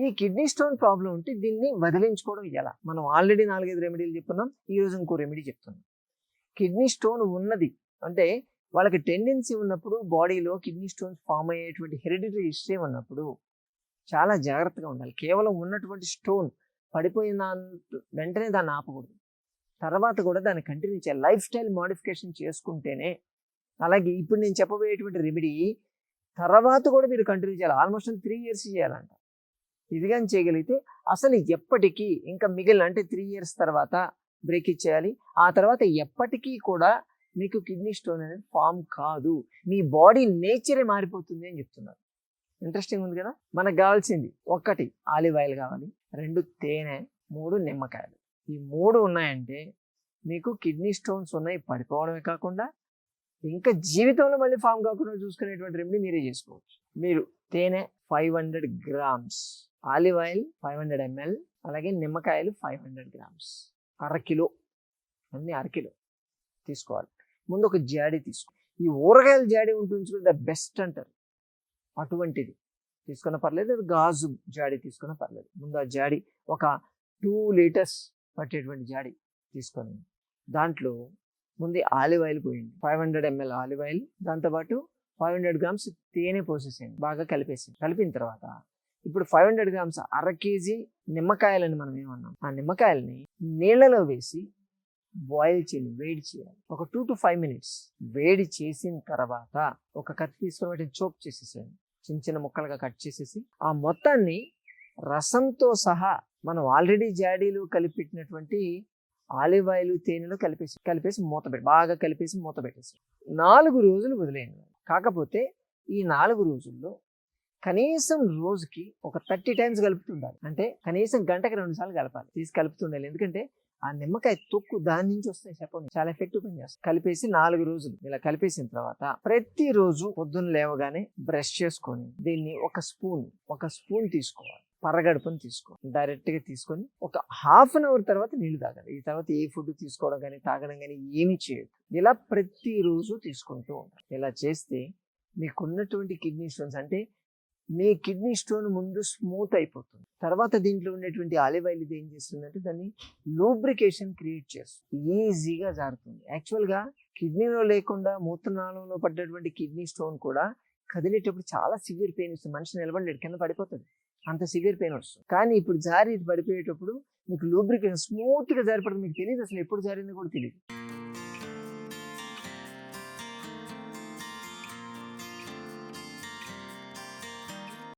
ఈ kidney stone problem ఉంటే దీన్ని వదిలించుకోవడం ఎలా? మనం ఆల్రెడీ నాలుగైదు రెమెడీలు చెప్పున్నాం ఈ ఇంకో రెమెడీ చెప్తున్నాం. కిడ్నీ స్టోన్ ఉన్నది అంటే వాళ్ళకి టెండెన్సీ ఉన్నప్పుడు బాడీలో కిడ్నీ స్టోన్స్ ఫామ్ అయ్యేటువంటి హెరిడిటరీ హిస్టరీ ఉన్నప్పుడు చాలా జాగ్రత్తగా ఉండాలి. కేవలం ఉన్నటువంటి స్టోన్ పడిపోయిన వెంటనే దాన్ని ఆపకూడదు. తర్వాత కూడా దాన్ని కంటిన్యూ చేయాలి. లైఫ్ స్టైల్ మాడిఫికేషన్ చేసుకుంటేనే అలాగే ఇప్పుడు నేను చెప్పబోయేటువంటి రెమెడీ తర్వాత కూడా మీరు కంటిన్యూ చేయాలి. ఆల్మోస్ట్ త్రీ ఇయర్స్ చేయాలంట. ఇది కానీ చేయగలిగితే అసలు ఎప్పటికీ ఇంకా మిగిలిన అంటే త్రీ ఇయర్స్ తర్వాత బ్రేక్ ఇచ్చేయాలి. ఆ తర్వాత ఎప్పటికీ కూడా మీకు కిడ్నీ స్టోన్ అనేది ఫామ్ కాదు. మీ బాడీ నేచరే మారిపోతుంది అని చెప్తున్నారు. ఇంట్రెస్టింగ్ ఉంది కదా? మనకు కావాల్సింది ఒకటి ఆలివ్ ఆయిల్ కావాలి రెండు తేనె మూడు నిమ్మకాయలు. ఈ మూడు ఉన్నాయంటే మీకు కిడ్నీ స్టోన్స్ ఉన్నాయి పడిపోవడమే కాకుండా ఇంకా జీవితంలో మళ్ళీ ఫామ్ కాకుండా చూసుకునేటువంటి రెమెడీ మీరే చేసుకోవచ్చు. మీరు తేనె five hundred grams olive oil five hundred ml అలాగే నిమ్మకాయలు ఫైవ్ హండ్రెడ్ గ్రామ్స్. అరకిలో అన్ని అరకిలో తీసుకోవాలి. ముందు ఒక జాడీ తీసుకో. ఈ ఊరగాయల జాడీ ఉంటుంది ద బెస్ట్ అంటారు. అటువంటిది. తీసుకున్న పర్లేదు గాజు జాడీ తీసుకున్న పర్లేదు. ముందు ఆ జాడీ ఒక టూ లీటర్స్ పట్టేటువంటి జాడీ తీసుకొని దాంట్లో ముందు ఆలివ్ ఆయిల్ పోయింది five hundred ml olive oil దాంతోపాటు ఫైవ్ హండ్రెడ్ గ్రామ్స్ తేనె పోసేసేయండి. బాగా కలిపేసి కలిపిన తర్వాత ఇప్పుడు ఫైవ్ హండ్రెడ్ గ్రామ్స్ అర కేజీ నిమ్మకాయలని మనం ఏమన్నాం? ఆ నిమ్మకాయలని నీళ్ళలో వేసి బాయిల్ చేయాలి వేడి చేయాలి. ఒక టూ టు ఫైవ్ మినిట్స్ వేడి చేసిన తర్వాత ఒక కత్తి తీసుకుని వాటిని చోప్ చేసేసేయండి. చిన్న చిన్న ముక్కలుగా కట్ చేసేసి ఆ మొత్తాన్ని రసంతో సహా మనం ఆల్రెడీ జాడీలు కలిపెట్టినటువంటి ఆలివ్ ఆయిల్ తేనెలో కలిపేసి కలిపేసి మూత పెట్టి బాగా కలిపేసి మూత పెట్టేసి నాలుగు రోజులు వదిలేయండి. కాకపోతే ఈ నాలుగు రోజుల్లో కనీసం రోజుకి ఒక థర్టీ టైమ్స్ కలుపుతుండాలి. అంటే కనీసం గంటకి రెండు సార్లు కలపాలి. తీసి కలుపుతుండాలి. ఎందుకంటే ఆ నిమ్మకాయ తొక్కు దాని నుంచి వస్తాయి చెప్పండి. చాలా ఎఫెక్టివ్ పని కలిపేసి నాలుగు రోజులు. ఇలా కలిపేసిన తర్వాత ప్రతిరోజు పొద్దున్న లేవగానే బ్రష్ చేసుకొని దీన్ని ఒక స్పూన్ ఒక స్పూన్ తీసుకోవాలి. పరగడుపుని తీసుకో డైరెక్ట్గా తీసుకొని ఒక హాఫ్ అన్ అవర్ తర్వాత నీళ్ళు తాగాలి. ఈ తర్వాత ఏ ఫుడ్ తీసుకోవడం కానీ తాగడం కానీ ఏమీ చేయదు ఇలా ప్రతిరోజు తీసుకుంటూ ఉంటారు ఇలా చేస్తే మీకున్నటువంటి కిడ్నీ స్టోన్స్ అంటే మీ కిడ్నీ స్టోన్ ముందు స్మూత్ అయిపోతుంది. తర్వాత దీంట్లో ఉండేటువంటి ఆలివ్ ఆయిల్ ఇది ఏం చేస్తుందంటే దాన్ని లూబ్రికేషన్ క్రియేట్ చేస్తుంది. ఈజీగా జారుతుంది. యాక్చువల్గా కిడ్నీలో లేకుండా మూత్రనాళంలో పడ్డటువంటి కిడ్నీ స్టోన్ కూడా కదిలేటప్పుడు చాలా సివియర్ పెయిన్ వస్తుంది. మనిషి నిలబడలేడు కింద పడిపోతుంది అంత సివియర్ పెయిన్ వస్తుంది. కానీ ఇప్పుడు జారి పడిపోయేటప్పుడు మీకు లూబ్రికేషన్ స్మూత్గా జారిపడుతుంది. మీకు తెలియదు అసలు ఎప్పుడు జారిందో కూడా తెలియదు